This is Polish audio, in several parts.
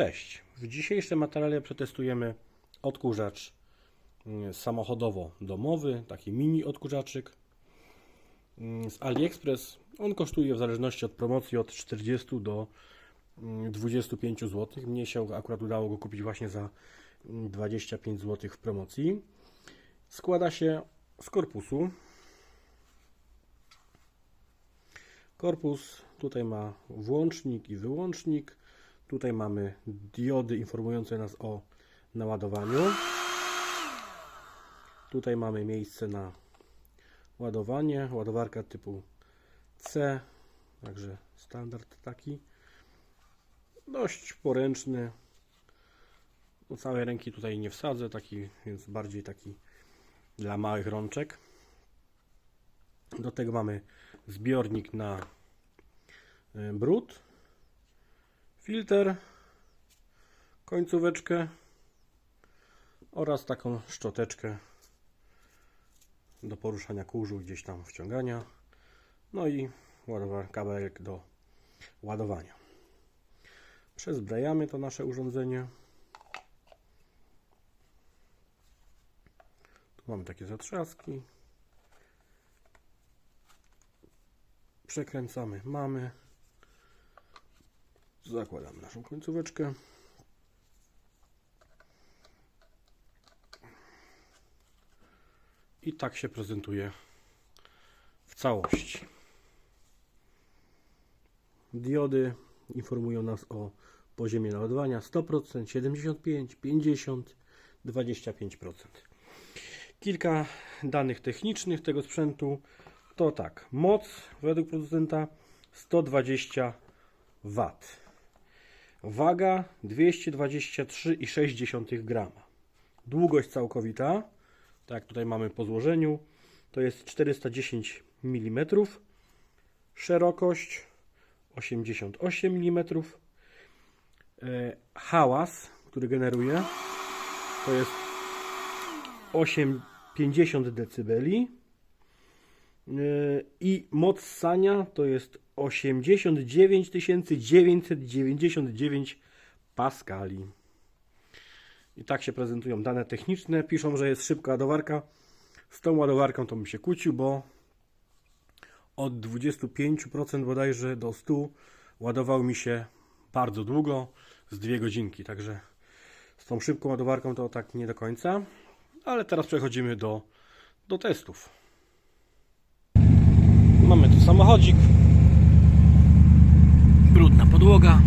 Cześć. W dzisiejszym materiale przetestujemy odkurzacz mm, samochodowo-domowy, taki mini odkurzaczyk mm, z AliExpress. On kosztuje w zależności od promocji od 40 do mm, 25 zł. Mnie się akurat udało go kupić właśnie za mm, 25 zł w promocji. Składa się z korpusu. Korpus tutaj ma włącznik i wyłącznik. Tutaj mamy diody informujące nas o naładowaniu. Tutaj mamy miejsce na ładowanie. Ładowarka typu C, także standard taki. Dość poręczny. No, całej ręki tutaj nie wsadzę, taki, więc bardziej taki dla małych rączek. Do tego mamy zbiornik na y, brud, filtr, końcóweczkę oraz taką szczoteczkę do poruszania kurzu, gdzieś tam wciągania. No i kabelek do ładowania. Przezbrajamy to nasze urządzenie. Tu mamy takie zatrzaski. Przekręcamy, mamy. Zakładamy naszą końcóweczkę. I tak się prezentuje w całości. Diody informują nas o poziomie naładowania 100%, 75, 50, 25%. Kilka danych technicznych tego sprzętu to tak, moc według producenta 120 W. Waga 223,6 grama. Długość całkowita, tak tutaj mamy po złożeniu, to jest 410 mm. Szerokość 88 mm. E, Hałas, który generuje, to jest 8,50 dB. Yy, i moc sania to jest 89 999 paskali. I tak się prezentują dane techniczne. Piszą, że jest szybka ładowarka. Z tą ładowarką to bym się kłócił, bo od 25% bodajże do 100 ładował mi się bardzo długo, z dwie godzinki. Także z tą szybką ładowarką to tak nie do końca. Ale teraz przechodzimy do, do testów. Samochodzik. Brudna podłoga.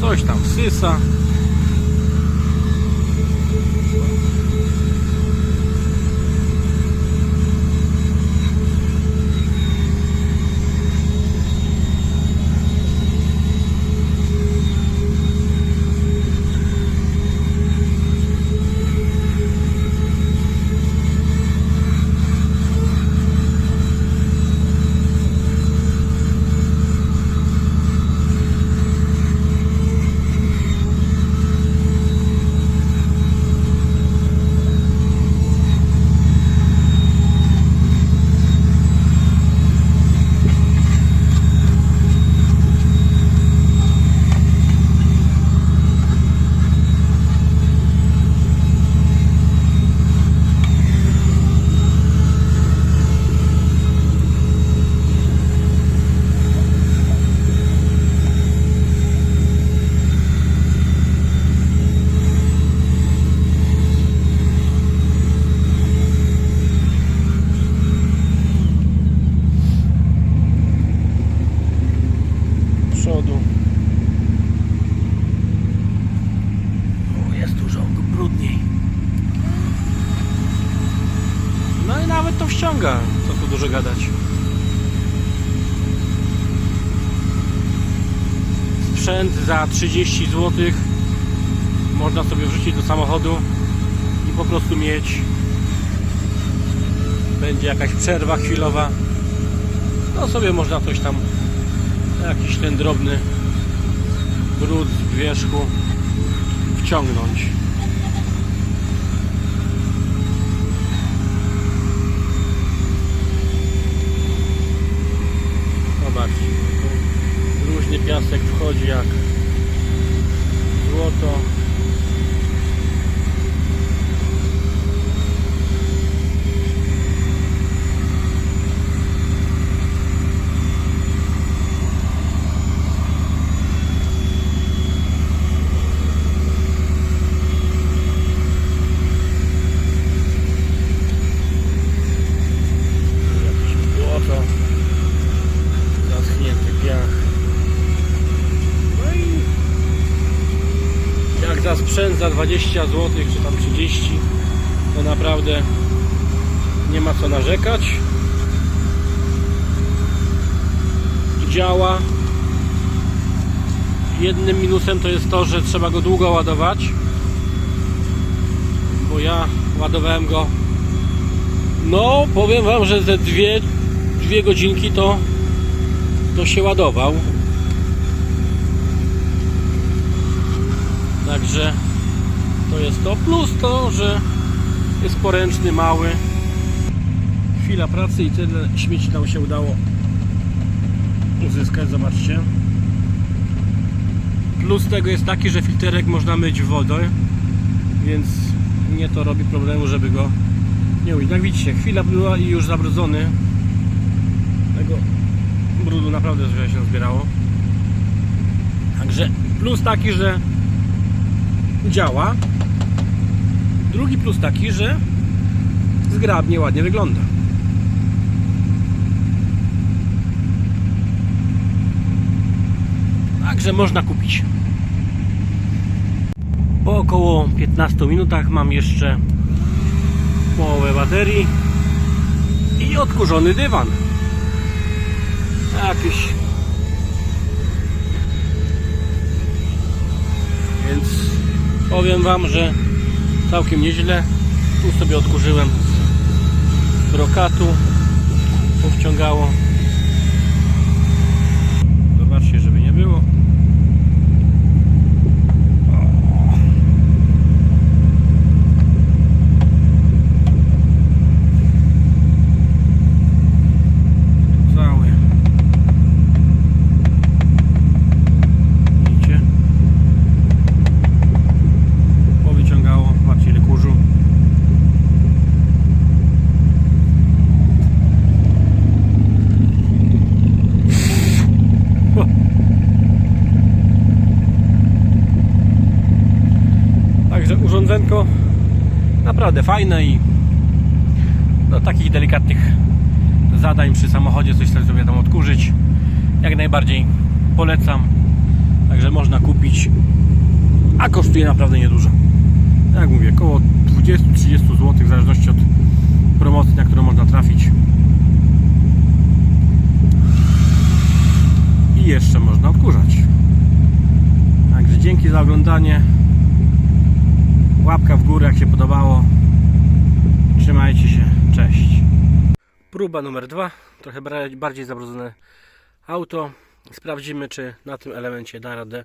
Coś tam wsysa. przodu. O, jest dużo brudniej. No i nawet to wściąga. Co tu dużo gadać. Sprzęt za 30 zł można sobie wrzucić do samochodu i po prostu mieć. Będzie jakaś przerwa chwilowa. No sobie można coś tam jakiś ten drobny brud z wierzchu wciągnąć. Zobaczcie tu różny piasek 就这样。Za sprzęt za 20 zł czy tam 30 to naprawdę nie ma co narzekać. Działa. Jednym minusem to jest to, że trzeba go długo ładować bo ja ładowałem go. No powiem wam, że ze dwie, dwie godzinki to to się ładował. Także to jest to. Plus to, że jest poręczny, mały. Chwila pracy i tyle śmieci nam się udało uzyskać. Zobaczcie. Plus tego jest taki, że filterek można myć wodą, więc nie to robi problemu, żeby go nie umyć. Jak widzicie, chwila była i już zabrudzony. Tego brudu naprawdę źle się zbierało. Także plus taki, że działa. Plus taki, że zgrabnie, ładnie wygląda. Także można kupić. Po około 15 minutach mam jeszcze połowę baterii i odkurzony dywan. Jakiś więc powiem wam, że całkiem nieźle. Tu sobie odkurzyłem z brokatu powciągało. Zobaczcie, żeby nie było cały widzicie powyciągało, patrzcie ile kurzu. Ho. Także urządzenko naprawdę fajne i do takich delikatnych zadań przy samochodzie coś sobie tam odkurzyć jak najbardziej polecam także można kupić a kosztuje naprawdę niedużo. Jak mówię, około 20-30 zł w zależności od promocji, na którą można trafić. I jeszcze można odkurzać. Także dzięki za oglądanie. Łapka w górę, jak się podobało. Trzymajcie się. Cześć. Próba numer dwa. Trochę bardziej zabrudzone auto. Sprawdzimy, czy na tym elemencie da radę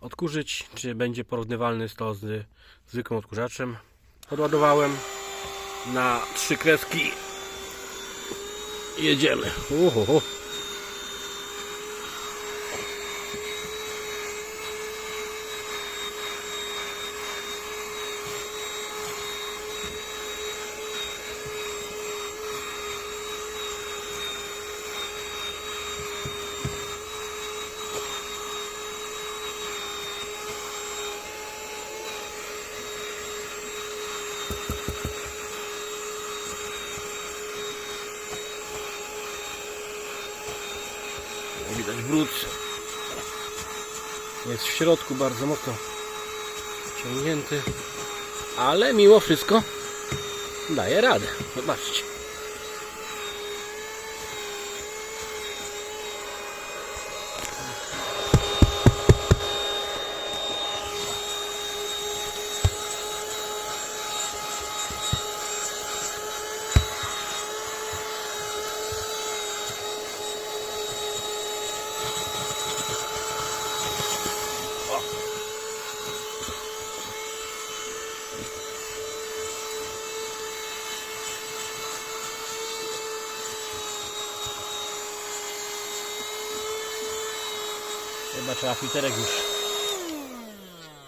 odkurzyć, czy będzie porównywalny z to z zwykłym odkurzaczem. Podładowałem na trzy kreski. Jedziemy. Uhuhu. Brud. Jest w środku bardzo mocno ciągnięty. Ale mimo wszystko daje radę. Zobaczcie. Chyba trzeba filterek już.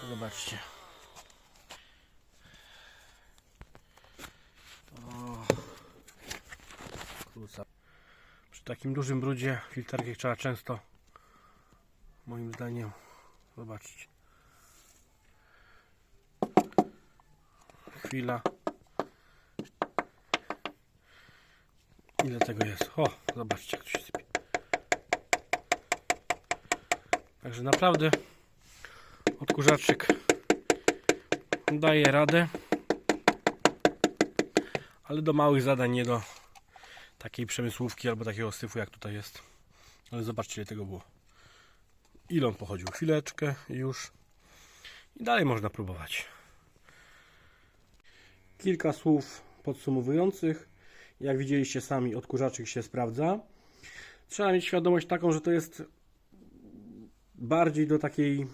Zobaczcie. Przy takim dużym brudzie filterki trzeba często, moim zdaniem, zobaczcie. Chwila. Ile tego jest? O, zobaczcie jak to się Także naprawdę odkurzaczyk daje radę. Ale do małych zadań, nie do takiej przemysłówki albo takiego syfu jak tutaj jest. Ale zobaczcie ile tego było. Ile on pochodził? Chwileczkę już. I dalej można próbować. Kilka słów podsumowujących. Jak widzieliście sami, odkurzaczyk się sprawdza. Trzeba mieć świadomość taką, że to jest bardziej do takiej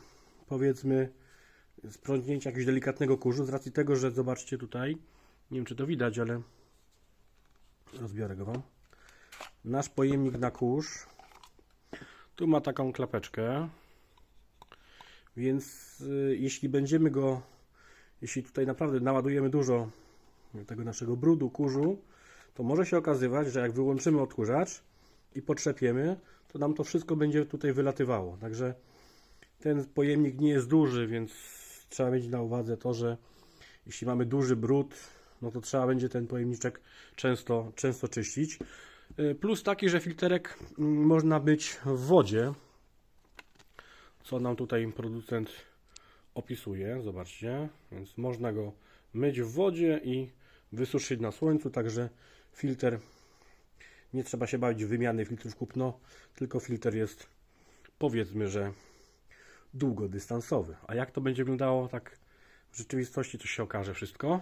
powiedzmy sprzątnięcia jakiegoś delikatnego kurzu z racji tego, że zobaczcie tutaj, nie wiem czy to widać, ale rozbiorę go wam. Nasz pojemnik na kurz tu ma taką klapeczkę, więc y, jeśli będziemy go, jeśli tutaj naprawdę naładujemy dużo tego naszego brudu, kurzu, to może się okazywać, że jak wyłączymy odkurzacz i potrzepiemy, to nam to wszystko będzie tutaj wylatywało. Także ten pojemnik nie jest duży, więc trzeba mieć na uwadze to, że jeśli mamy duży brud, no to trzeba będzie ten pojemniczek często, często czyścić. Y, Plus taki, że filterek mm, można myć w wodzie, co nam tutaj producent opisuje. Zobaczcie, więc można go myć w wodzie i wysuszyć na słońcu, także filtr nie trzeba się bawić wymiany filtrów kupno, tylko filtr jest powiedzmy, że długodystansowy. A jak to będzie wyglądało tak w rzeczywistości, to się okaże wszystko.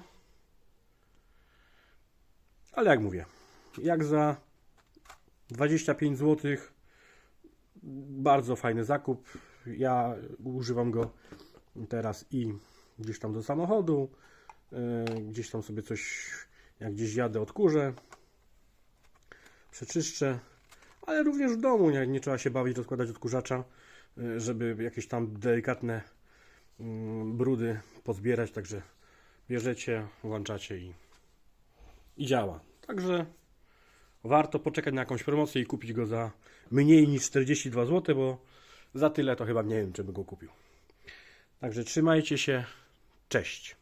Ale jak mówię, jak za 25 zł bardzo fajny zakup. Ja używam go teraz i gdzieś tam do samochodu, yy, gdzieś tam sobie coś, jak gdzieś jadę, odkurzę, przeczyszczę, ale również w domu nie, nie trzeba się bawić rozkładać odkurzacza, yy, żeby jakieś tam delikatne yy, brudy pozbierać, także bierzecie, włączacie i, i działa. Także warto poczekać na jakąś promocję i kupić go za mniej niż 42 zł, bo za tyle to chyba nie wiem, czy by go kupił. Także trzymajcie się. Cześć.